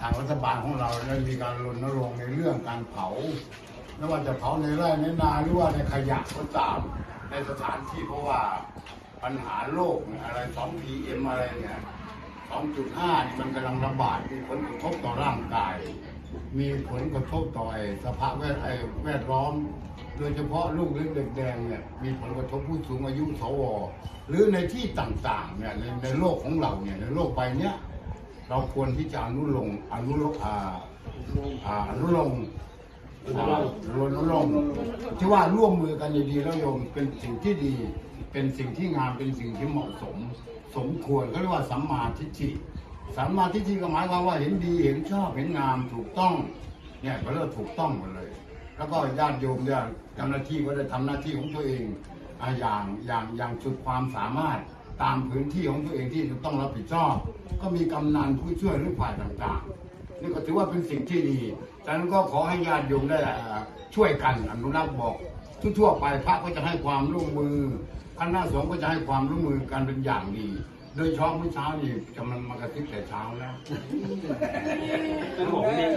ทางรัฐบาลของเราได้มีการรณรงค์ในเรื่องการเผาไม่ว่าจะเผาในไร่ในนาหรือว่าในขยะก็ตามในสถานที่เพราะว่าปัญหาโลกอะไร 2PM อะไรเนี่ย2.5นี่มันกำลังระบาดมีผลกระทบต่อร่างกาย มีผลกระทบต่อไอ้สภาพแวดไอ้แวดล้อม โดยเฉพาะลูกเล็กเด็กแดงเนี่ยมีผลกระทบผู้สูงอายุสวหรือในที่ต่างๆเนี่ยในในโลกของเราเนี่ยในโลกใบเนี้ย เราควรที่จะอนุลงอนุลงอ่าอ่าอนุลงค์อ่ารณรงค์ที่ว่าร่วมมือกันดีๆแล้วโยมเป็นสิ่งที่ดี เป็นสิ่งที่งามเป็นสิ่งที่เหมาะสม สมควรเขาเรียกว่าสัมมาทิฏฐิสัมมาทิฏฐิก็หมายความว่าเห็นดีเห็นชอบเห็นงามถูกต้องเนี่ยก็เรียกว่าถูกต้องหมดเลย แล้วก็ญาติโยมเนี่ยเจ้าหน้าที่ก็ได้ทำหน้าที่ของตัวเองอ่าอย่างอย่างอย่างสุดความสามารถ ตามพื้นที่ของตัวเองที่จะต้องรับผิดชอบ ก็มีกำนันผู้ช่วยหรือฝ่ายต่างๆ นี่ก็ถือว่าเป็นสิ่งที่ดีฉะนั้นก็ขอให้ญาติโยมได้ช่วยกันอนุรักษ์บอกทั่วๆไปพระก็จะให้ความร่วมมือคณะสงฆ์ก็จะให้ความร่วมมือกันเป็นอย่างดี โดยเฉพาะเมื่อเช้านี่กำลังมากระซิบแต่เช้าแล้วคือผมเนี่ย